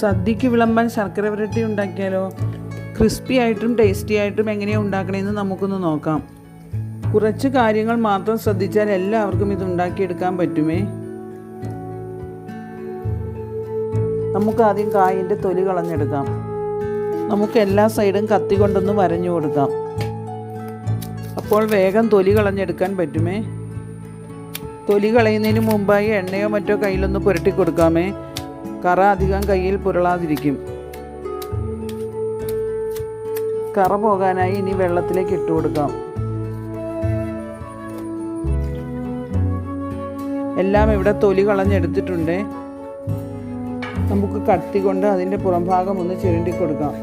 സദ്യക്ക് വിളമ്പാൻ ശർക്കര വരട്ടി ഉണ്ടാക്കിയാലോ? ക്രിസ്പി ആയിട്ടും ടേസ്റ്റി ആയിട്ടും എങ്ങനെയാണ് ഉണ്ടാക്കണമെന്ന് നമുക്കൊന്ന് നോക്കാം. കുറച്ച് കാര്യങ്ങൾ മാത്രം ശ്രദ്ധിച്ചാൽ എല്ലാവർക്കും ഇത് ഉണ്ടാക്കിയെടുക്കാൻ പറ്റുമേ? നമുക്ക് ആദ്യം കായിന്റെ തൊലി കളഞ്ഞെടുക്കാം. നമുക്ക് എല്ലാ സൈഡും കത്തി കൊണ്ടൊന്ന് വരഞ്ഞു കൊടുക്കാം. അപ്പോൾ വേഗം തൊലി കളഞ്ഞെടുക്കാൻ പറ്റുമേ? തൊലി കളയുന്നതിന് മുമ്പായി എണ്ണയോ മറ്റോ കയ്യിലൊന്ന് പുരട്ടി കൊടുക്കാമേ? കറ അധികം കയ്യിൽ പുരളാതിരിക്കും. കറ പോകാനായി ഇനി വെള്ളത്തിലേക്ക് ഇട്ട് കൊടുക്കാം. എല്ലാം ഇവിടെ തൊലി കളഞ്ഞെടുത്തിട്ടുണ്ട്. നമുക്ക് കത്തി കൊണ്ട് അതിന്റെ പുറംഭാഗം ഒന്ന് ചിരണ്ടി കൊടുക്കാം.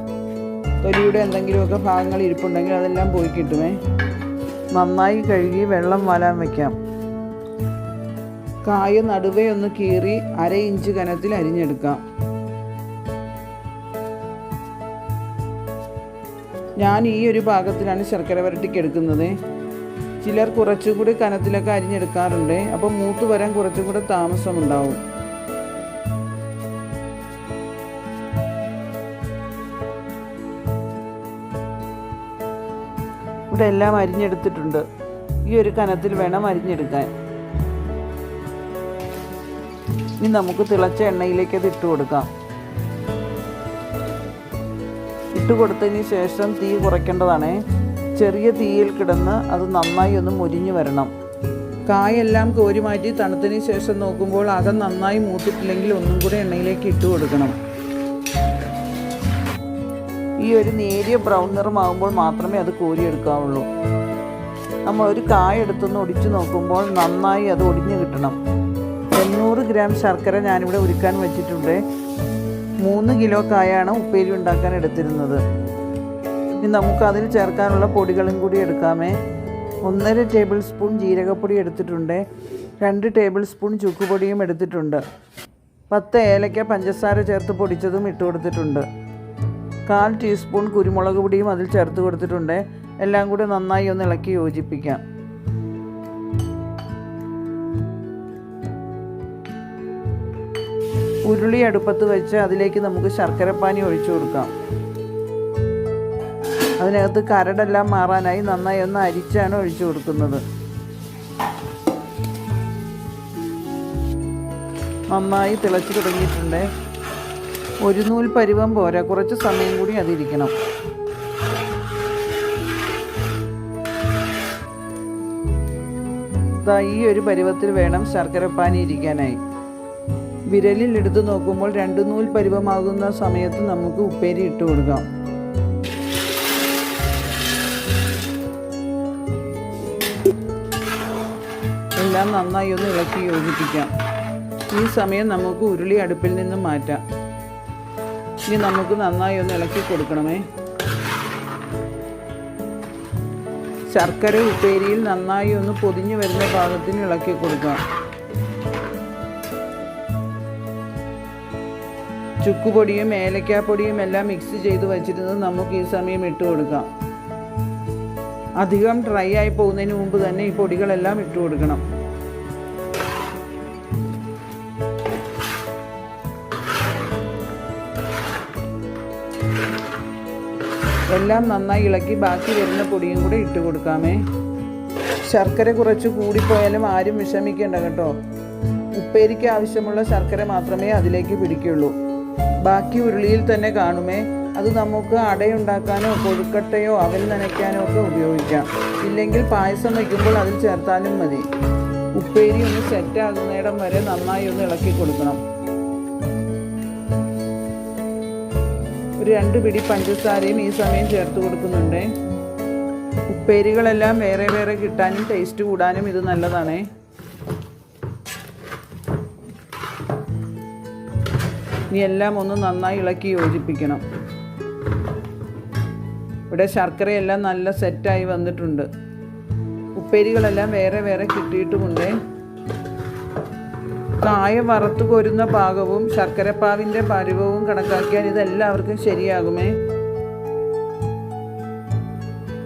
തൊലിയുടെ എന്തെങ്കിലുമൊക്കെ ഭാഗങ്ങൾ ഇരിപ്പുണ്ടെങ്കിൽ അതെല്ലാം പോയി കിട്ടുമേ. നന്നായി കഴുകി വെള്ളം വലാൻ വയ്ക്കാം കായ നടുവേ ഒന്ന് കീറി അര ഇഞ്ച് കനത്തിൽ അരിഞ്ഞെടുക്കാം. ഞാൻ ഈ ഒരു ഭാഗത്തിലാണ് ശർക്കര വരട്ടിക്ക് എടുക്കുന്നത്. ചിലർ കുറച്ചുകൂടി കനത്തിലൊക്കെ അരിഞ്ഞെടുക്കാറുണ്ട്. അപ്പോൾ മൂത്ത് വരാൻ കുറച്ചും കൂടെ താമസമുണ്ടാവും. ഇവിടെ എല്ലാം അരിഞ്ഞെടുത്തിട്ടുണ്ട്. ഈ ഒരു കനത്തിൽ വേണം അരിഞ്ഞെടുക്കാൻ. ഇനി നമുക്ക് തിളച്ച എണ്ണയിലേക്ക് അത് ഇട്ട് കൊടുക്കാം. ഇട്ട് കൊടുത്തതിന് ശേഷം തീ കുറയ്ക്കേണ്ടതാണ്. ചെറിയ തീയിൽ കിടന്ന് അത് നന്നായി ഒന്ന് മുരിഞ്ഞു വരണം. കായെല്ലാം കോരി മാറ്റി തണുത്തതിന് ശേഷം നോക്കുമ്പോൾ അകം നന്നായി മൂത്തിട്ടില്ലെങ്കിൽ ഒന്നും കൂടെ എണ്ണയിലേക്ക് ഇട്ട് കൊടുക്കണം. ഈ ഒരു നേരിയ ബ്രൗൺ നിറമാകുമ്പോൾ മാത്രമേ അത് കോരിയെടുക്കാവുള്ളൂ. നമ്മൾ ഒരു കായ എടുത്തൊന്ന് ഒടിച്ചു നോക്കുമ്പോൾ നന്നായി അത് ഒടിഞ്ഞു കിട്ടണം. എണ്ണൂറ് ഗ്രാം ശർക്കര ഞാനിവിടെ ഉരുക്കാൻ വെച്ചിട്ടുണ്ട്. മൂന്ന് കിലോ കായാണ് ഉപ്പേരി ഉണ്ടാക്കാൻ എടുത്തിരുന്നത്. ഇനി നമുക്ക് അതിൽ ചേർക്കാനുള്ള പൊടികളും കൂടി എടുക്കാമേ. ഒന്നര ടേബിൾ സ്പൂൺ ജീരകപ്പൊടി എടുത്തിട്ടുണ്ട്. രണ്ട് ടേബിൾ സ്പൂൺ ചുക്കുപൊടിയും എടുത്തിട്ടുണ്ട്. പത്ത് ഏലക്ക പഞ്ചസാര ചേർത്ത് പൊടിച്ചതും ഇട്ട് കൊടുത്തിട്ടുണ്ട്. കാൽ ടീസ്പൂൺ കുരുമുളക് പൊടിയും അതിൽ ചേർത്ത് കൊടുത്തിട്ടുണ്ട്. എല്ലാം കൂടി നന്നായി ഒന്ന് ഇളക്കി യോജിപ്പിക്കാം. ഉരുളി അടുപ്പത്ത് വെച്ച് അതിലേക്ക് നമുക്ക് ശർക്കരപ്പാനി ഒഴിച്ചു കൊടുക്കാം. അതിനകത്ത് കരടെല്ലാം മാറാനായി നന്നായി ഒന്ന് അരിച്ചാണ് ഒഴിച്ചു കൊടുക്കുന്നത്. നന്നായി തിളച്ച് തുടങ്ങിയിട്ടുണ്ട്. ഒരു നൂൽ പരുവം പോരാ. കുറച്ച് സമയം കൂടി അതിരിക്കണം. ഈ ഒരു പരുവത്തിൽ വേണം ശർക്കരപ്പാനി ഇരിക്കാനായി. വിരലിൽ എടുത്തു നോക്കുമ്പോൾ രണ്ട് നൂൽ പരിവമാകുന്ന സമയത്ത് നമുക്ക് ഉപ്പേരി ഇട്ട് കൊടുക്കാം. എല്ലാം നന്നായി ഒന്ന് ഇളക്കി യോജിപ്പിക്കാം. ഈ സമയം നമുക്ക് ഉരുളി അടുപ്പിൽ നിന്ന് മാറ്റാം. ഇനി നമുക്ക് നന്നായി ഒന്ന് ഇളക്കി കൊടുക്കണമേ. ശർക്കര ഉപ്പേരിയിൽ നന്നായി ഒന്ന് പൊതിഞ്ഞു വരുന്ന പാകത്തിന് ഇളക്കി കൊടുക്കാം. ചുക്കുപൊടിയും ഏലക്കാപ്പൊടിയും എല്ലാം മിക്സ് ചെയ്ത് വെച്ചിരുന്നത് നമുക്ക് ഈ സമയം ഇട്ട് കൊടുക്കാം. അധികം ഡ്രൈ ആയി പോകുന്നതിന് മുമ്പ് തന്നെ ഈ പൊടികളെല്ലാം ഇട്ട് കൊടുക്കണം. എല്ലാം നന്നായി ഇളക്കി ബാക്കി വരുന്ന പൊടിയും കൂടെ ഇട്ട് കൊടുക്കാമേ. ശർക്കര കുറച്ച് കൂടിപ്പോയാലും ആരും വിഷമിക്കേണ്ട കേട്ടോ. ഉപ്പേരിക്ക് ആവശ്യമുള്ള ശർക്കര മാത്രമേ അതിലേക്ക് പിടിക്കുള്ളൂ. ബാക്കി ഉരുളിയിൽ തന്നെ കാണുമേ. അത് നമുക്ക് അടയുണ്ടാക്കാനോ കൊഴുക്കട്ടയോ അവൽ നനയ്ക്കാനോ ഒക്കെ ഉപയോഗിക്കാം. ഇല്ലെങ്കിൽ പായസം വയ്ക്കുമ്പോൾ അതിൽ ചേർത്താലും മതി. ഉപ്പേരി ഒന്ന് സെറ്റ് ആകുന്നിടം വരെ നന്നായി ഒന്ന് ഇളക്കി കൊടുക്കണം. ഒരു രണ്ട് പിടി പഞ്ചസാരയും ഈ സമയം ചേർത്ത് കൊടുക്കുന്നുണ്ട്. ഉപ്പേരികളെല്ലാം വേറെ വേറെ കിട്ടാനും ടേസ്റ്റ് കൂടാനും ഇത് നല്ലതാണേ. ഇനി എല്ലാം ഒന്ന് നന്നായി ഇളക്കി യോജിപ്പിക്കണം. ഇവിടെ ശർക്കരയെല്ലാം നല്ല സെറ്റായി വന്നിട്ടുണ്ട്. ഉപ്പേരികളെല്ലാം വേറെ വേറെ കിട്ടിയിട്ടുമുണ്ട്. കായ വറുത്തു കൊരുന്ന പാകവും ശർക്കരപ്പാവിന്റെ പരുവവും കണക്കാക്കിയാൽ ഇതെല്ലാവർക്കും ശരിയാകുമേ.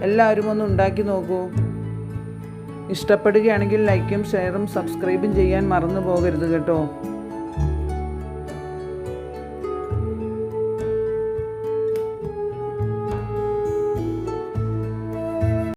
എല്ലാവരും ഒന്ന് ഉണ്ടാക്കി നോക്കൂ. ഇഷ്ടപ്പെടുകയാണെങ്കിൽ ലൈക്കും ഷെയറും സബ്സ്ക്രൈബും ചെയ്യാൻ മറന്നു പോകരുത് കേട്ടോ.